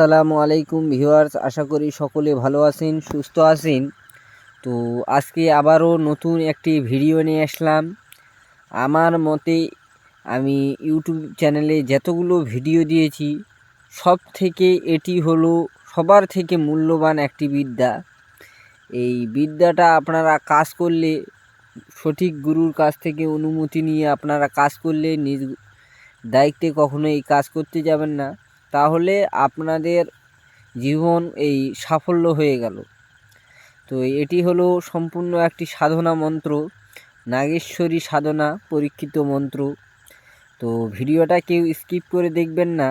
আসসালামু আলাইকুম ভিউয়ার্স, আশা করি সকলে ভালো আছেন, সুস্থ আছেন। তো আজকে আবারও নতুন একটি ভিডিও নিয়ে আসলাম। আমার মতে আমি ইউটিউব চ্যানেলে যতগুলো ভিডিও দিয়েছি সব থেকে এটি হলো সবার থেকে মূল্যবান একটি বিদ্যা। এই বিদ্যাটা আপনারা কাজ করলে, সঠিক গুরুর কাছ থেকে অনুমতি নিয়ে আপনারা কাজ করলে নিজ দায়িত্বে কখনো এই কাজ করতে যাবেন না। তাহলে আপনাদের জীবন এই সাফল্য হয়ে গেল। তো এটি হলো সম্পূর্ণ একটি সাধনা মন্ত্র, নাগেশ্বরী সাধনা পরীক্ষিত মন্ত্র। তো ভিডিওটা কেউ স্কিপ করে দেখবেন না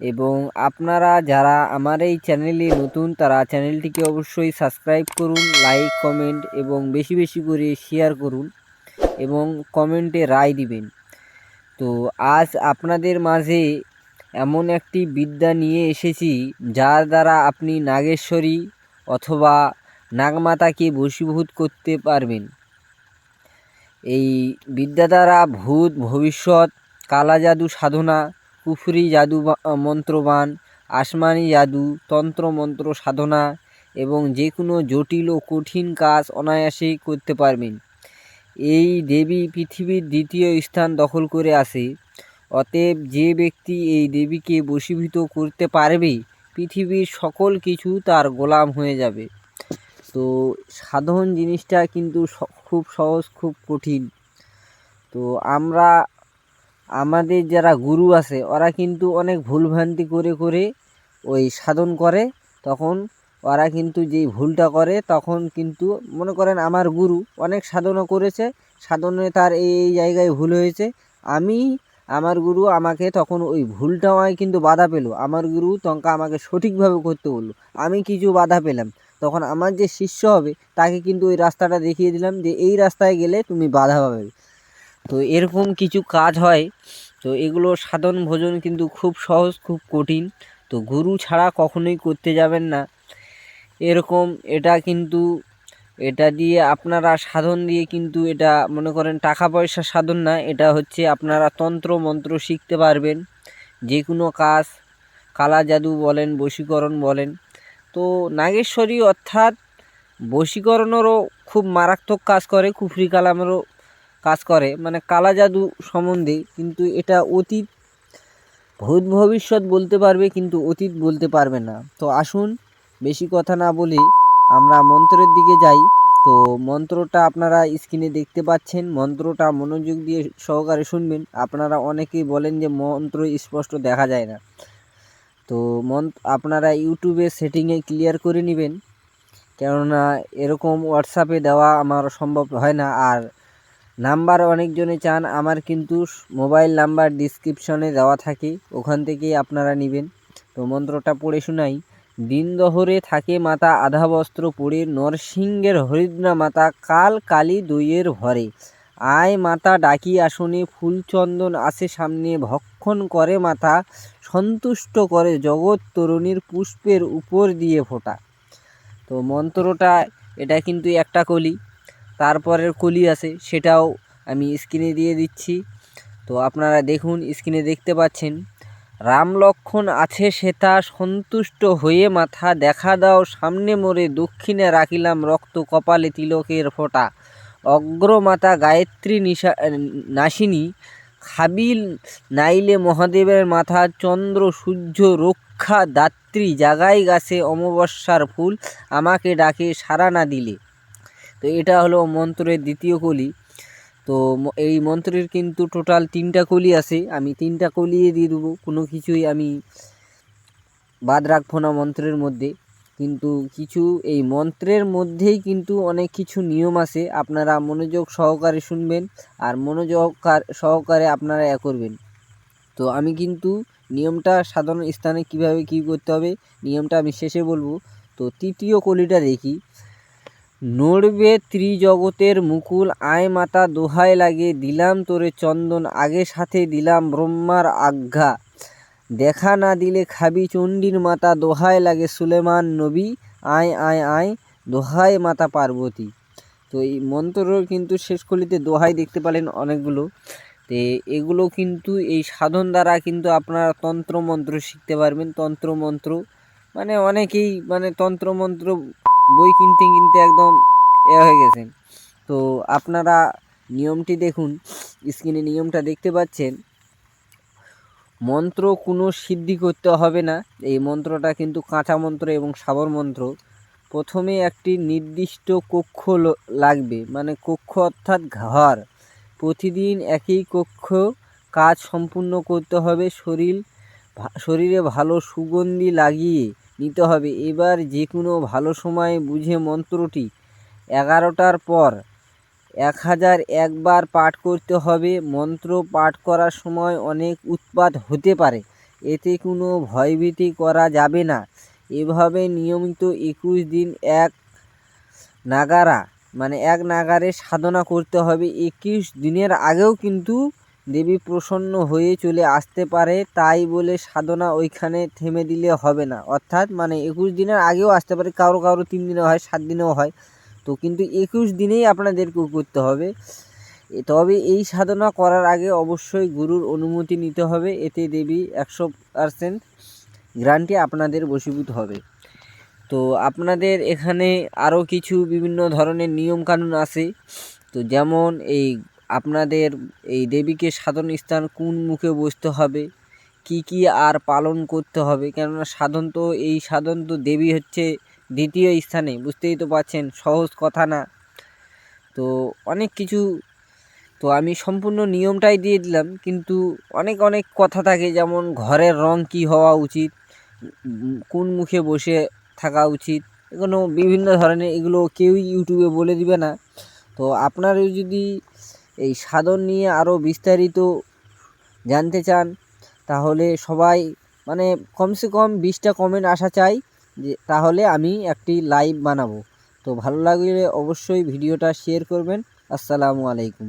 এবং আপনারা যারা আমার এই চ্যানেলে নতুন, তারা চ্যানেলটিকে অবশ্যই সাবস্ক্রাইব করুন, লাইক, কমেন্ট এবং বেশি বেশি করে শেয়ার করুন এবং কমেন্টে রায় দিবেন। তো আজ আপনাদের মাঝে এমন একটি বিদ্যা নিয়ে এসেছি, যার দ্বারা আপনি নাগেশ্বরী অথবা নাগমাতাকে বশীভূত করতে পারবেন। এই বিদ্যা দ্বারা ভূত, ভবিষ্যৎ কালা জাদু সাধনা, কুফরি জাদু মন্ত্রবান, আসমানি জাদু তন্ত্র মন্ত্র সাধনা এবং যে কোনো জটিল ও কঠিন কাজ অনায়াসেই করতে পারবেন। এই দেবী পৃথিবীর দ্বিতীয় স্থান দখল করে আছে অতএব যে ব্যক্তি এই দেবীকে বশীভূত করতে পারবে, পৃথিবীর সকল কিছু তার গোলাম হয়ে যাবে। তো সাধন জিনিসটা কিন্তু খুব সহজ, খুব কঠিন। তো আমরা, আমাদের যারা গুরু আছে, ওরা কিন্তু অনেক ভুলভ্রান্তি করে করে ওই সাধন করে। তখন ওরা কিন্তু যেই ভুলটা করে, তখন কিন্তু, মনে করেন আমার গুরু অনেক সাধনা করেছে, সাধনে তার এই জায়গায় ভুল হয়েছে। আমি আমার গুরু আমাকে তখন ওই ভুলটা আমায় কিন্তু বাধা পেল। আমার গুরু তঙ্কা আমাকে সঠিকভাবে করতে বলল। আমি কিছু বাধা পেলাম। তখন আমার যে শিষ্য হবে, তাকে কিন্তু ওই রাস্তাটা দেখিয়ে দিলাম যে এই রাস্তায় গেলে তুমি বাধা পাবে। তো এরকম কিছু কাজ হয়। তো এগুলো সাধন ভোজন কিন্তু খুব সহজ, খুব কঠিন। তো গুরু ছাড়া কখনোই করতে যাবেন না। এরকম এটা কিন্তু এটা দিয়ে আপনারা সাধন দিয়ে কিন্তু এটা, মনে করেন টাকা পয়সা সাধন না, এটা হচ্ছে আপনারা তন্ত্র মন্ত্র শিখতে পারবেন। যে কোনো কাজ, কালা জাদু বলেন, বশীকরণ বলেন। তো নাগেশ্বরী অর্থাৎ বশীকরণেরও খুব মারাত্মক কাজ করে, কুফরি কালামেরও কাজ করে মানে কালা জাদু সম্বন্ধে। কিন্তু এটা অতীত, ভূত ভবিষ্যৎ বলতে পারবে, কিন্তু অতীত বলতে পারবে না। তো আসুন, বেশি কথা না বলে আমরা মন্ত্রের দিকে যাই, তো মন্ত্রটা আপনারা স্ক্রিনে দেখতে পাচ্ছেন। মন্ত্রটা মনোযোগ দিয়ে সহকারে শুনবেন। আপনারা অনেকেই বলেন যে মন্ত্র স্পষ্ট দেখা যায় না। তো মন, আপনারা ইউটিউবে সেটিংয়ে ক্লিয়ার করে নেবেন। কেননা এরকম হোয়াটসঅ্যাপে দেওয়া আমার সম্ভব হয় না। আর নাম্বার অনেকজনে চান, আমার কিন্তু মোবাইল নাম্বার ডিসক্রিপশনে দেওয়া থাকে। ওখান থেকেই আপনারা নেবেন। তো মন্ত্রটা পড়ে শোনাই। দিন দহরে থাকে মাতা আধা বস্ত্র পরে নরসিংহের হরিদ্রা মাতা কাল কালী দইয়ের ভরে। আয় মাতা ডাকি আসনে ফুলচন্দন আসে সামনে, ভক্ষণ করে মাথা সন্তুষ্ট করে জগৎ তরুণীর পুষ্পের উপর দিয়ে ফোটা। তো মন্ত্রটা, এটা কিন্তু একটা কলি, তারপরের কলি আছে, সেটাও আমি স্ক্রিনে দিয়ে দিচ্ছি। তো আপনারা দেখুন স্ক্রিনে দেখতে পাচ্ছেন। রাম লক্ষণ আছে সেতা সন্তুষ্ট হয়ে মাথা দেখা দাও, সামনে মোরে দক্ষিণে রাখিলাম রক্ত কপালে তিলকের ফোঁটা। অগ্রমাতা গায়ত্রী নিশা নাসিনী, খাবিল নাইলে মহাদেবের মাথা, চন্দ্র সূর্য রক্ষা দাত্রী জাগাই গাছে অমাবস্যার ফুল আমাকে ডাকে সারা না দিলে। তো এটা হলো মন্ত্রের দ্বিতীয় কলি। তো এই মন্ত্রের কিন্তু টোটাল তিনটা কলি আছে, আমি তিনটা কলিয়ে দিয়ে দেবো, কোনো কিছুই আমি বাদ রাখব না মন্ত্রের মধ্যে। কিন্তু কিছু, এই মন্ত্রের মধ্যেই কিন্তু অনেক কিছু নিয়ম আছে, আপনারা মনোযোগ সহকারে শুনবেন, আর মনোযোগ কার- সহকারে আপনারা এ করবেন। তো আমি কিন্তু নিয়মটা সাধারণ স্থানে কীভাবে কী করতে হবে, নিয়মটা আমি শেষে বলব। তো তৃতীয় কলিটা দেখি নড়বে ত্রিজগতের মুকুল, আয় মাতা দোহাই লাগে, দিলাম তোরে চন্দন, আগে সাথে দিলাম ব্রহ্মার আজ্ঞা। দেখা না দিলে খাবি চণ্ডীর মাতা দোহাই লাগে সুলেমান নবী, আয় আয় আয় দোহাই মাতা পার্বতী। তো এই মন্ত্র কিন্তু শেষ কলিতে দোহাই দেখতে পেলেন অনেকগুলো। তো এগুলো কিন্তু এই সাধন দ্বারা কিন্তু আপনারা তন্ত্রমন্ত্র শিখতে পারবেন। তন্ত্রমন্ত্র মানে অনেকেই মানে তন্ত্রমন্ত্র বই কিনতে কিনতে একদম এ হয়ে গেছেন। তো আপনারা নিয়মটি দেখুন, স্ক্রিনে নিয়মটা দেখতে পাচ্ছেন। মন্ত্র কোনো সিদ্ধি করতে হবে না। এই মন্ত্রটা কিন্তু কাঁচা মন্ত্র এবং সাবর মন্ত্র। প্রথমে একটি নির্দিষ্ট কক্ষ লাগবে মানে কক্ষ অর্থাৎ ঘর। প্রতিদিন একই কক্ষ কাজ সম্পূর্ণ করতে হবে। শরীর শরীরে ভালো সুগন্ধি লাগিয়ে নিতে হবে। এবার যে কোনো ভালো সময় বুঝে মন্ত্রটি এগারোটার পর এক হাজার একবার পাঠ করতে হবে। মন্ত্র পাঠ করার সময় অনেক উৎপাত হতে পারে। এতে কোনো ভয়ভীতি করা যাবে না। এভাবে নিয়মিত একুশ দিন এক নাগারা মানে এক নাগারে সাধনা করতে হবে। একুশ দিনের আগেও কিন্তু দেবী প্রসন্ন হয়ে চলে আসতে পারে, তাই বলে সাধনা ওইখানে থেমে দিলে হবে না। অর্থাৎ মানে একুশ দিনের আগেও আসতে পারে, কারও কারও তিন দিনেও হয়, সাত দিনেও হয়। তো কিন্তু একুশ দিনেই আপনাদেরকেও করতে হবে। তবে এই সাধনা করার আগে অবশ্যই গুরুর অনুমতি নিতে হবে, এতে দেবী একশো পারসেন্ট গ্রান্টি আপনাদের বশীভূত হবে। তো আপনাদের এখানে আরও কিছু বিভিন্ন ধরনের নিয়মকানুন আছে। তো যেমন এই আপনাদের এই দেবীকে সাধন স্থান কোন মুখে বসতে হবে? কি কি আর পালন করতে হবে? কেননা সাধন তো, এই সাধন তো দেবী হচ্ছে দ্বিতীয় স্থানে, বুঝতেই তো পারছেন, সহজ কথা না। তো অনেক কিছু, তো আমি সম্পূর্ণ নিয়মটাই দিয়ে দিলাম, কিন্তু অনেক অনেক কথা থাকে, যেমন ঘরের রং কি হওয়া উচিত, কোন মুখে বসে থাকা উচিত, এগুলো বিভিন্ন ধরনের, এগুলো কেউই ইউটিউবে বলে দিবে না। তো আপনারা যদি এই সাধন নিয়ে আরও বিস্তারিত জানতে চান, তাহলে সবাই মানে কমসে কম বিশটা কমেন্ট আসা চাই যে তাহলে আমি একটি লাইভ বানাবো। তো ভালো লাগলে অবশ্যই ভিডিওটা শেয়ার করবেন। আসসালামু আলাইকুম।